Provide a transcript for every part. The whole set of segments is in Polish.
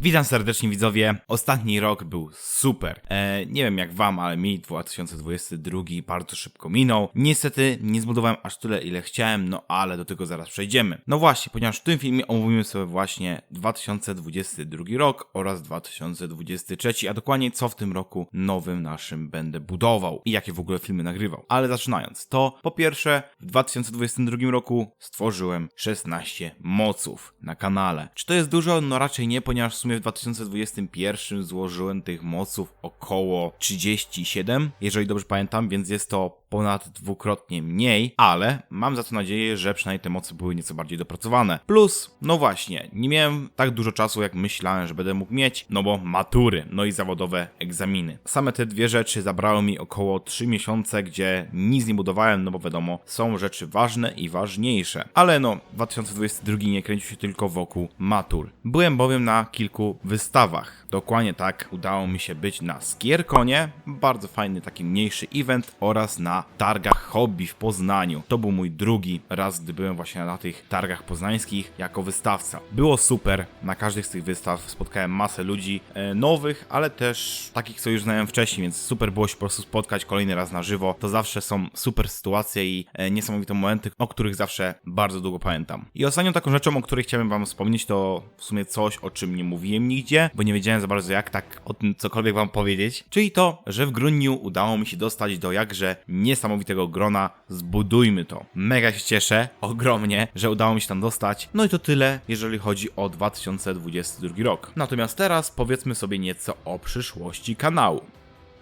Witam serdecznie widzowie. Ostatni rok był super. E, nie wiem jak wam, ale mi 2022 bardzo szybko minął. Niestety nie zbudowałem aż tyle ile chciałem, no ale do tego zaraz przejdziemy. No właśnie, ponieważ w tym filmie omówimy sobie właśnie 2022 rok oraz 2023, a dokładnie co w tym roku nowym naszym będę budował i jakie w ogóle filmy nagrywał. Ale zaczynając, to po pierwsze w 2022 roku stworzyłem 16 moców na kanale. Czy to jest dużo? No raczej nie, ponieważ w sumie w 2021 złożyłem tych moców około 37, jeżeli dobrze pamiętam, więc jest to ponad dwukrotnie mniej, ale mam za to nadzieję, że przynajmniej te mocy były nieco bardziej dopracowane. Plus, no właśnie, nie miałem tak dużo czasu, jak myślałem, że będę mógł mieć, no bo matury, no i zawodowe egzaminy. Same te dwie rzeczy zabrały mi około 3 miesiące, gdzie nic nie budowałem, no bo wiadomo, są rzeczy ważne i ważniejsze. Ale no, 2022 nie kręcił się tylko wokół matur. Byłem bowiem na kilku wystawach. Dokładnie tak udało mi się być na Skierkonie, bardzo fajny taki mniejszy event oraz na targach hobby w Poznaniu. To był mój drugi raz, gdy byłem właśnie na tych targach poznańskich jako wystawca. Było super, na każdej z tych wystaw spotkałem masę ludzi e, nowych, ale też takich, co już znałem wcześniej, więc super było się po prostu spotkać kolejny raz na żywo. To zawsze są super sytuacje i e, niesamowite momenty, o których zawsze bardzo długo pamiętam. I ostatnią taką rzeczą, o której chciałem wam wspomnieć, to w sumie coś, o czym nie mówiłem nigdzie, bo nie wiedziałem za bardzo jak tak o tym cokolwiek wam powiedzieć, czyli to, że w grudniu udało mi się dostać do jakże niesamowitego grona Zbudujmy to. Mega się cieszę, ogromnie, że udało mi się tam dostać. No i to tyle, jeżeli chodzi o 2022 rok. Natomiast teraz powiedzmy sobie nieco o przyszłości kanału.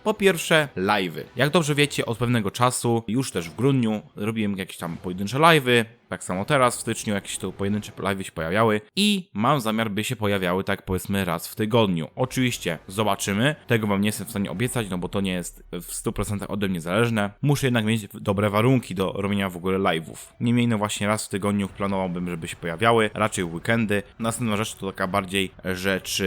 Po pierwsze, live'y. Jak dobrze wiecie, od pewnego czasu, już też w grudniu, robiłem jakieś tam pojedyncze live'y, tak samo teraz w styczniu jakieś to pojedyncze live'y się pojawiały i mam zamiar, by się pojawiały tak powiedzmy raz w tygodniu. Oczywiście zobaczymy, tego wam nie jestem w stanie obiecać, no bo to nie jest w 100% ode mnie zależne. Muszę jednak mieć dobre warunki do robienia w ogóle live'ów. Niemniej no właśnie raz w tygodniu planowałbym, żeby się pojawiały, raczej weekendy. Następna rzecz to taka bardziej rzecz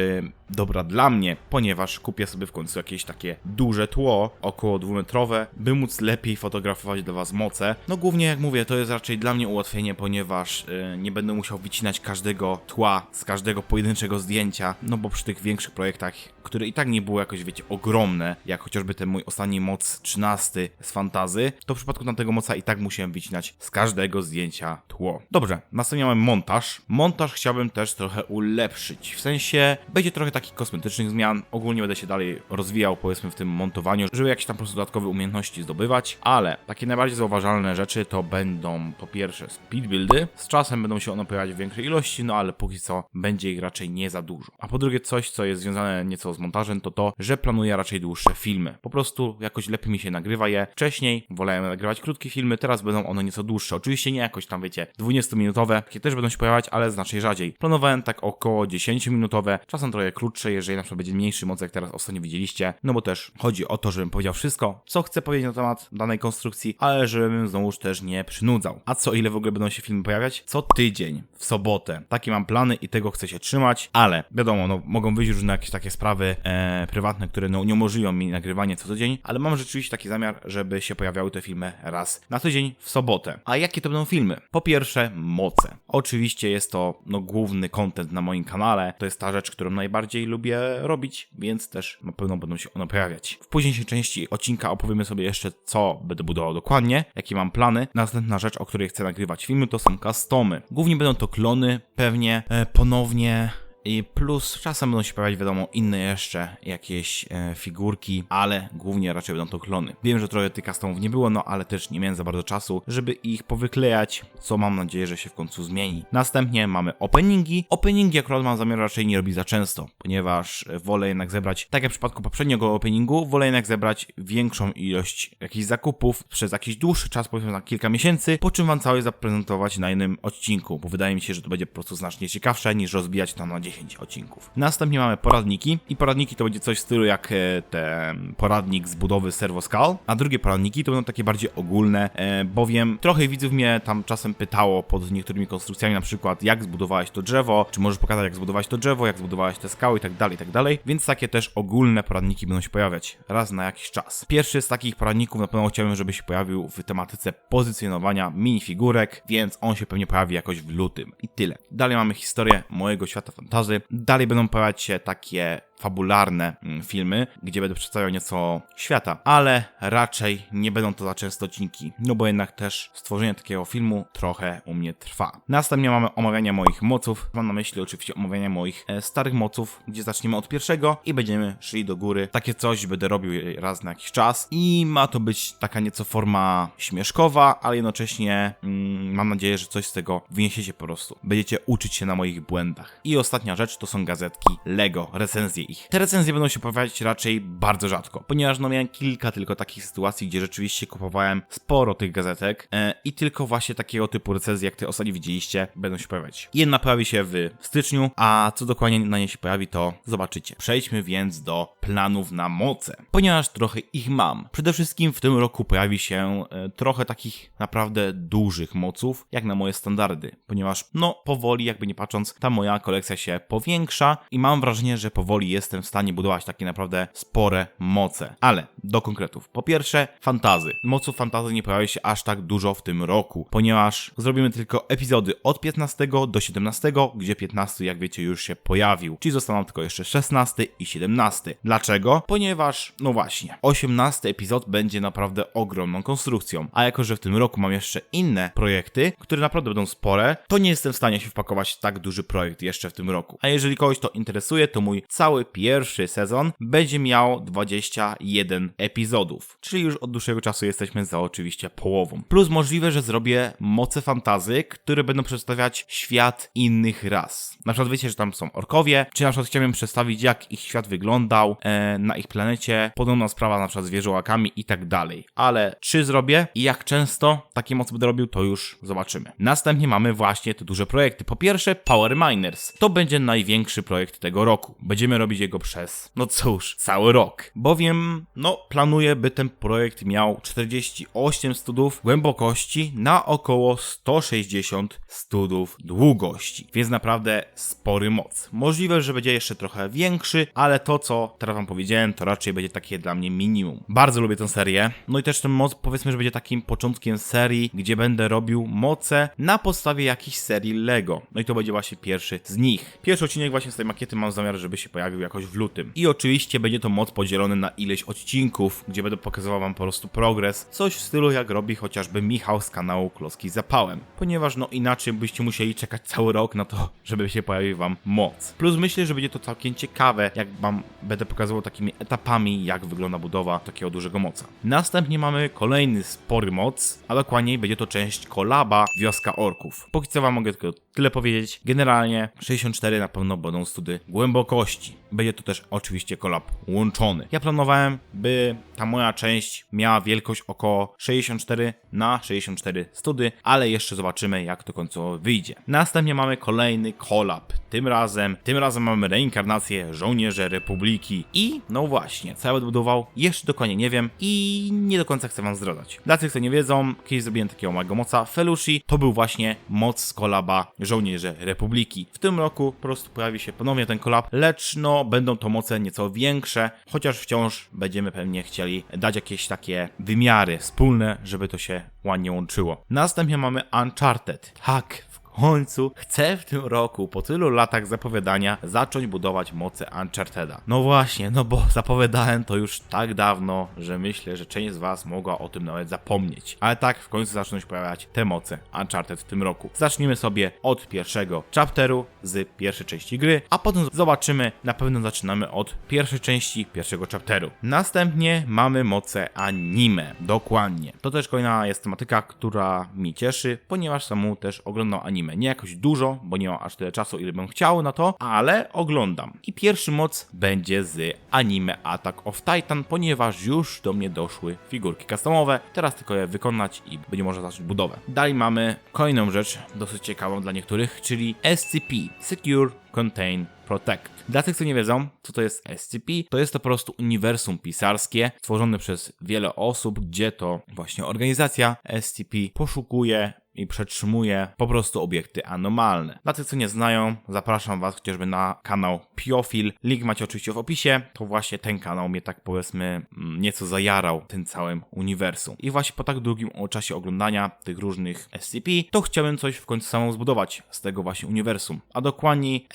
dobra dla mnie, ponieważ kupię sobie w końcu jakieś takie duże tło, około dwumetrowe, by móc lepiej fotografować dla was moce. No głównie jak mówię, to jest raczej dla mnie ułatwienie, ponieważ y, nie będę musiał wycinać każdego tła z każdego pojedynczego zdjęcia, no bo przy tych większych projektach, które i tak nie były jakoś, wiecie, ogromne, jak chociażby ten mój ostatni moc 13 z fantazy, to w przypadku tamtego moca i tak musiałem wycinać z każdego zdjęcia tło. Dobrze, następnie mamy montaż. Montaż chciałbym też trochę ulepszyć, w sensie będzie trochę takich kosmetycznych zmian, ogólnie będę się dalej rozwijał, powiedzmy, w tym montowaniu, żeby jakieś tam po prostu dodatkowe umiejętności zdobywać, ale takie najbardziej zauważalne rzeczy to będą po pierwsze speed z czasem będą się one pojawiać w większej ilości, no ale póki co będzie ich raczej nie za dużo. A po drugie coś, co jest związane nieco z montażem, to to, że planuję raczej dłuższe filmy. Po prostu jakoś lepiej mi się nagrywa je. Wcześniej wolałem nagrywać krótkie filmy, teraz będą one nieco dłuższe. Oczywiście nie jakoś tam, wiecie, 20-minutowe, takie też będą się pojawiać, ale znacznie rzadziej. Planowałem tak około 10-minutowe, czasem trochę krótsze, jeżeli na przykład będzie mniejszy moc, jak teraz ostatnio widzieliście, no bo też chodzi o to, żebym powiedział wszystko, co chcę powiedzieć na temat danej konstrukcji, ale żebym znowuż też nie przynudzał. A co ile w ogóle będą się filmy pojawiać? Co tydzień, w sobotę. Takie mam plany i tego chcę się trzymać, ale wiadomo, no mogą wyjść różne jakieś takie sprawy e, prywatne, które no, nie umożliwią mi nagrywanie co tydzień, ale mam rzeczywiście taki zamiar, żeby się pojawiały te filmy raz na tydzień w sobotę. A jakie to będą filmy? Po pierwsze, moce. Oczywiście jest to no, główny content na moim kanale, to jest ta rzecz, którą najbardziej lubię robić, więc też na pewno będą się one pojawiać. W późniejszej części odcinka opowiemy sobie jeszcze, co będę budował dokładnie, jakie mam plany. Następna rzecz, o której chcę nagrywać filmy, to są customy. Głównie będą to klony, pewnie e, ponownie i plus czasem będą się pojawiać, wiadomo, inne jeszcze jakieś e, figurki, ale głównie raczej będą to klony. Wiem, że trochę tych customów nie było, no ale też nie miałem za bardzo czasu, żeby ich powyklejać, co mam nadzieję, że się w końcu zmieni. Następnie mamy openingi. Openingi akurat mam zamiar raczej nie robić za często, ponieważ wolę jednak zebrać, tak jak w przypadku poprzedniego openingu, wolę jednak zebrać większą ilość jakichś zakupów przez jakiś dłuższy czas, powiedzmy na kilka miesięcy, po czym wam cały zaprezentować na innym odcinku, bo wydaje mi się, że to będzie po prostu znacznie ciekawsze niż rozbijać tam na 10 odcinków. Następnie mamy poradniki i poradniki to będzie coś w stylu jak e, ten poradnik z budowy Servo Skal, a drugie poradniki to będą takie bardziej ogólne, e, bowiem trochę widzów mnie tam czasem pytało pod niektórymi konstrukcjami, na przykład jak zbudowałeś to drzewo, czy możesz pokazać jak zbudowałeś to drzewo, jak zbudowałeś te skały i tak dalej, i tak dalej, więc takie też ogólne poradniki będą się pojawiać raz na jakiś czas. Pierwszy z takich poradników na pewno chciałbym, żeby się pojawił w tematyce pozycjonowania minifigurek, więc on się pewnie pojawi jakoś w lutym i tyle. Dalej mamy historię mojego świata fantazji, Dalej będą pojawiać się takie fabularne mm, filmy, gdzie będę przedstawiał nieco świata, ale raczej nie będą to za często odcinki, no bo jednak też stworzenie takiego filmu trochę u mnie trwa. Następnie mamy omawianie moich moców, mam na myśli oczywiście omawianie moich e, starych moców, gdzie zaczniemy od pierwszego i będziemy szli do góry. Takie coś będę robił raz na jakiś czas i ma to być taka nieco forma śmieszkowa, ale jednocześnie mm, mam nadzieję, że coś z tego wyniesiecie po prostu. Będziecie uczyć się na moich błędach. I ostatnia rzecz to są gazetki Lego, recenzje ich. Te recenzje będą się pojawiać raczej bardzo rzadko, ponieważ no miałem kilka tylko takich sytuacji, gdzie rzeczywiście kupowałem sporo tych gazetek e, i tylko właśnie takiego typu recenzje, jak te ostatnio widzieliście, będą się pojawiać. Jedna pojawi się w styczniu, a co dokładnie na niej się pojawi, to zobaczycie. Przejdźmy więc do planów na moce, ponieważ trochę ich mam. Przede wszystkim w tym roku pojawi się e, trochę takich naprawdę dużych moców, jak na moje standardy, ponieważ no powoli, jakby nie patrząc, ta moja kolekcja się powiększa i mam wrażenie, że powoli jestem w stanie budować takie naprawdę spore moce. Ale do konkretów. Po pierwsze, fantazy. Moców fantazy nie pojawi się aż tak dużo w tym roku, ponieważ zrobimy tylko epizody od 15 do 17, gdzie 15 jak wiecie już się pojawił, czyli zostaną tylko jeszcze 16 i 17. Dlaczego? Ponieważ, no właśnie, 18 epizod będzie naprawdę ogromną konstrukcją, a jako, że w tym roku mam jeszcze inne projekty, które naprawdę będą spore, to nie jestem w stanie się wpakować w tak duży projekt jeszcze w tym roku. A jeżeli kogoś to interesuje, to mój cały pierwszy sezon będzie miał 21 epizodów, czyli już od dłuższego czasu jesteśmy za oczywiście połową. Plus możliwe, że zrobię moce fantazy, które będą przedstawiać świat innych ras. Na przykład wiecie, że tam są orkowie, czy na przykład chciałbym przedstawić, jak ich świat wyglądał e, na ich planecie, podobna sprawa na przykład z wieżołakami i tak dalej. Ale czy zrobię i jak często takie moce będę robił, to już zobaczymy. Następnie mamy właśnie te duże projekty. Po pierwsze, Power Miners. To będzie największy projekt tego roku. Będziemy robić jego przez, no cóż, cały rok. Bowiem, no, planuję, by ten projekt miał 48 studów głębokości na około 160 studów długości. Więc naprawdę spory moc. Możliwe, że będzie jeszcze trochę większy, ale to, co teraz wam powiedziałem, to raczej będzie takie dla mnie minimum. Bardzo lubię tę serię. No i też ten moc, powiedzmy, że będzie takim początkiem serii, gdzie będę robił moce na podstawie jakichś serii Lego. No i to będzie właśnie pierwszy z nich. Pierwszy odcinek właśnie z tej makiety mam zamiar, żeby się pojawił jakoś w lutym. I oczywiście będzie to moc podzielony na ileś odcinków, gdzie będę pokazywał wam po prostu progres. Coś w stylu jak robi chociażby Michał z kanału Kloski Zapałem. Ponieważ no inaczej byście musieli czekać cały rok na to, żeby się pojawił wam moc. Plus myślę, że będzie to całkiem ciekawe, jak wam będę pokazywał takimi etapami, jak wygląda budowa takiego dużego moca. Następnie mamy kolejny spory moc, a dokładniej będzie to część kolaba Wioska Orków. Póki co wam mogę tylko tyle powiedzieć. Generalnie 64 na pewno będą study głębokości. Będzie to też oczywiście kolab łączony. Ja planowałem, by ta moja część miała wielkość około 64 na 64 study, ale jeszcze zobaczymy jak to końcowo wyjdzie. Następnie mamy kolejny kolab. Tym razem, tym razem mamy reinkarnację żołnierzy Republiki i no właśnie, co ja będę budował, jeszcze dokładnie nie wiem i nie do końca chcę wam zdradzać. Dla tych, co nie wiedzą, kiedyś zrobiłem takiego małego moca Felushi, to był właśnie moc z kolaba żołnierze Republiki. W tym roku po prostu pojawi się ponownie ten kolab, lecz no będą to moce nieco większe, chociaż wciąż będziemy pewnie chcieli dać jakieś takie wymiary wspólne, żeby to się ładnie łączyło. Następnie mamy Uncharted. Tak, końcu chcę w tym roku, po tylu latach zapowiadania, zacząć budować moce Uncharted'a. No właśnie, no bo zapowiadałem to już tak dawno, że myślę, że część z was mogła o tym nawet zapomnieć. Ale tak, w końcu zaczną się pojawiać te moce Uncharted w tym roku. Zacznijmy sobie od pierwszego chapteru z pierwszej części gry, a potem zobaczymy, na pewno zaczynamy od pierwszej części pierwszego chapteru. Następnie mamy moce anime, dokładnie. To też kolejna jest tematyka, która mi cieszy, ponieważ samemu też oglądam anime. Nie jakoś dużo, bo nie mam aż tyle czasu, ile bym chciał na to, ale oglądam. I pierwszy moc będzie z anime Attack of Titan, ponieważ już do mnie doszły figurki customowe. Teraz tylko je wykonać i będzie można zacząć budowę. Dalej mamy kolejną rzecz, dosyć ciekawą dla niektórych, czyli SCP Secure Contain Protect. Dla tych, co nie wiedzą, co to jest SCP, to jest to po prostu uniwersum pisarskie stworzone przez wiele osób, gdzie to właśnie organizacja SCP poszukuje i przetrzymuje po prostu obiekty anomalne. Dla tych, co nie znają, zapraszam Was chociażby na kanał Piofil. Link macie oczywiście w opisie. To właśnie ten kanał mnie tak powiedzmy mm, nieco zajarał tym całym uniwersum. I właśnie po tak długim czasie oglądania tych różnych SCP, to chciałem coś w końcu samemu zbudować z tego właśnie uniwersum. A dokładniej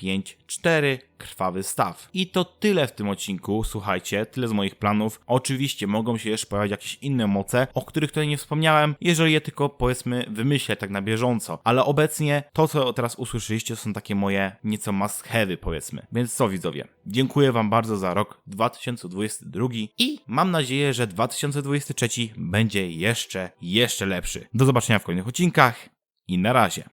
SCP-354 Krwawy Staw. I to tyle w tym odcinku, słuchajcie, tyle z moich planów. Oczywiście mogą się jeszcze pojawić jakieś inne moce, o których tutaj nie wspomniałem, jeżeli je tylko powiedzmy wymyślę tak na bieżąco. Ale obecnie to, co teraz usłyszeliście, są takie moje nieco must have'y powiedzmy. Więc co widzowie, dziękuję wam bardzo za rok 2022 i mam nadzieję, że 2023 będzie jeszcze, jeszcze lepszy. Do zobaczenia w kolejnych odcinkach i na razie.